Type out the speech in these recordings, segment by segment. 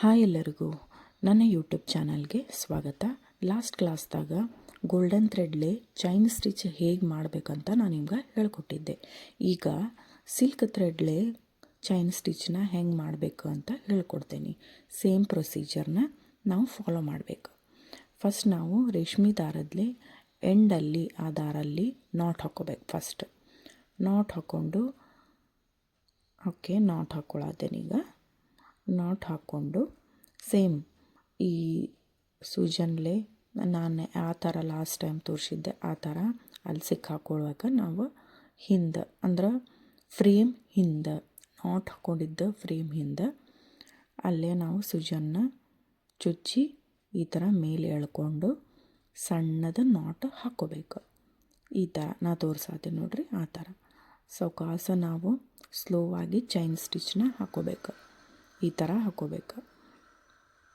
Hi ಎಲ್ಲರಿಗೂ. ನನ್ನ YouTube ಚಾನಲ್ಗೆ ಸ್ವಾಗತ. ಲಾಸ್ಟ್ ಕ್ಲಾಸ್ದಾಗ ಗೋಲ್ಡನ್ ಥ್ರೆಡ್ಲೆ ಚೈನ್ ಸ್ಟಿಚ್ ಹೇಗೆ ಮಾಡಬೇಕಂತ ನಾನು ನಿಮ್ಗೆ ಹೇಳ್ಕೊಟ್ಟಿದ್ದೆ. ಈಗ ಸಿಲ್ಕ್ ಥ್ರೆಡ್ಲೆ ಚೈನ್ ಸ್ಟಿಚ್ನ ಹೆಂಗೆ ಮಾಡಬೇಕು ಅಂತ ಹೇಳ್ಕೊಡ್ತೇನೆ. ಸೇಮ್ ಪ್ರೊಸೀಜರ್ನ ನಾವು ಫಾಲೋ ಮಾಡಬೇಕು. ಫಸ್ಟ್ ನಾವು ರೇಷ್ಮೆ ದಾರದಲ್ಲಿ ಎಂಡಲ್ಲಿ ಆ ದಾರಲ್ಲಿ ನಾಟ್ ಹಾಕೋಬೇಕು ಫಸ್ಟ್ ನಾಟ್ ಹಾಕ್ಕೊಂಡು ಓಕೆ ನಾಟ್ ಹಾಕ್ಕೊಳತ್ತೇನೀಗ ನಾಟ್ ಹಾಕ್ಕೊಂಡು ಸೇಮ್ ಈ ಸೂಜನ್ಲೆ ನಾನು ಆ ಥರ ಲಾಸ್ಟ್ ಟೈಮ್ ತೋರಿಸಿದ್ದೆ, ಆ ಥರ ಅಲ್ಲಿ ಸಿಕ್ಕಾಕೊಳ್ಳುವಾಗ ನಾವು ಹಿಂದೆ, ಅಂದ್ರೆ ಫ್ರೇಮ್ ಹಿಂದೆ ನಾಟ್ ಹಾಕ್ಕೊಂಡಿದ್ದ ಫ್ರೇಮ್ ಹಿಂದೆ, ಅಲ್ಲೇ ನಾವು ಸುಜನ್ನ ಚುಚ್ಚಿ ಈ ಥರ ಮೇಲೆ ಎಳ್ಕೊಂಡು ಸಣ್ಣದ ನಾಟ್ ಹಾಕ್ಕೋಬೇಕು. ಈ ಥರ ನಾ ತೋರಿಸಾತೀನಿ ನೋಡ್ರಿ, ಆ ಥರ. ಸಾವಕಾಶ ನಾವು ಸ್ಲೋವಾಗಿ ಚೈನ್ ಸ್ಟಿಚ್ನ ಹಾಕ್ಕೋಬೇಕು. ಈ ಥರ ಹಾಕೋಬೇಕು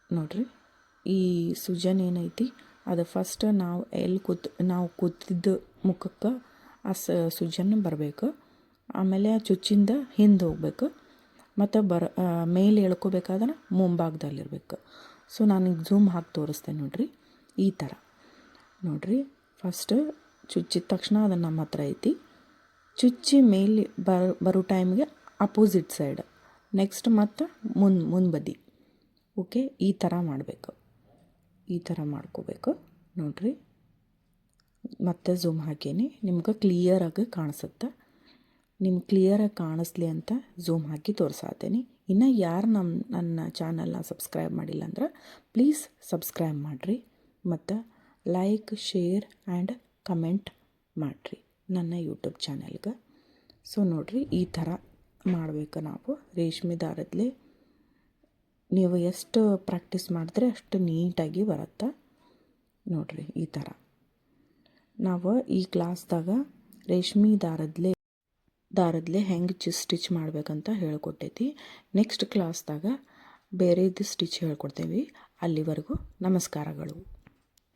ನೋಡ್ರಿ, ಈ ಸುಜನ್ ಏನೈತಿ, ಅದು ಫಸ್ಟ್ ನಾವು ಎಲ್ಲಿ ಕೂತ್, ನಾವು ಕೂತಿದ್ದ ಮುಖಕ್ಕೆ ಆ ಸ, ಸುಜನ್ ಬರಬೇಕು. ಆಮೇಲೆ ಆ ಚುಚ್ಚಿಂದ ಹಿಂದೆ ಹೋಗ್ಬೇಕು. ಮತ್ತು ಬರ ಮೇಲೆ ಎಳ್ಕೋಬೇಕಾದ್ರೆ ಮುಂಭಾಗದಲ್ಲಿರ್ಬೇಕು. ಸೊ ನನಗೆ ಝೂಮ್ ಹಾಕಿ ತೋರಿಸ್ತೇನೆ ನೋಡ್ರಿ, ಈ ಥರ. ನೋಡ್ರಿ ಫಸ್ಟ್ ಚುಚ್ಚಿದ ತಕ್ಷಣ ಅದು ನಮ್ಮ ಹತ್ರ ಐತಿ. ಚುಚ್ಚಿ ಮೇಲೆ ಬರೋ ಟೈಮ್ಗೆ ಅಪೋಸಿಟ್ ಸೈಡ್ ನೆಕ್ಸ್ಟ್ ಮತ್ತು ಮುನ್, ಮುಂಬದಿ. ಓಕೆ ಈ ಥರ ಮಾಡಬೇಕು. ಈ ಥರ ಮಾಡ್ಕೋಬೇಕು. ನೋಡ್ರಿ. ಮತ್ತೆ ಝೂಮ್ ಹಾಕೀನಿ. ನಿಮ್ಗೆ ಕ್ಲಿಯರಾಗಿ ಕಾಣಿಸುತ್ತೆ? ನಿಮ್ಗೆ ಕ್ಲಿಯರಾಗಿ ಕಾಣಿಸ್ಲಿ ಅಂತ ಝೂಮ್ ಹಾಕಿ ತೋರಿಸಾತೀನಿ. ಇನ್ನು ಯಾರು ನಮ್ಮ ನನ್ನ ಚಾನಲ್ನ ಸಬ್ಸ್ಕ್ರೈಬ್ ಮಾಡಿಲ್ಲ ಅಂದ್ರೆ ಪ್ಲೀಸ್ ಸಬ್ಸ್ಕ್ರೈಬ್ ಮಾಡಿರಿ. ಮತ್ತು ಲೈಕ್ ಶೇರ್ ಆ್ಯಂಡ್ ಕಮೆಂಟ್ ಮಾಡಿರಿ. ನನ್ನ ಯೂಟ್ಯೂಬ್ ಚಾನಲ್ಗೆ ಸೊ ನೋಡಿರಿ, ಈ ಥರ ಮಾಡಬೇಕು ನಾವು ರೇಷ್ಮೆ ದಾರದಲ್ಲಿ ನೀವು ಎಷ್ಟು ಪ್ರಾಕ್ಟೀಸ್ ಮಾಡಿದ್ರೆ ಅಷ್ಟು ನೀಟಾಗಿ ಬರುತ್ತೆ? ನೋಡಿರಿ ಈ ಥರ ನಾವು ಈ ಕ್ಲಾಸ್ದಾಗ ರೇಷ್ಮೆ ದಾರದ್ಲೆ ದಾರದ್ಲೆ ಹೆಂಗೆ ಚಿ ಸ್ಟಿಚ್ ಮಾಡ್ಬೇಕಂತ ಹೇಳ್ಕೊಟ್ಟೈತಿ. ನೆಕ್ಸ್ಟ್ ಕ್ಲಾಸ್ದಾಗ ಬೇರೆದು ಸ್ಟಿಚ್ ಹೇಳ್ಕೊಡ್ತೇವೆ. ಅಲ್ಲಿವರೆಗೂ ನಮಸ್ಕಾರಗಳು.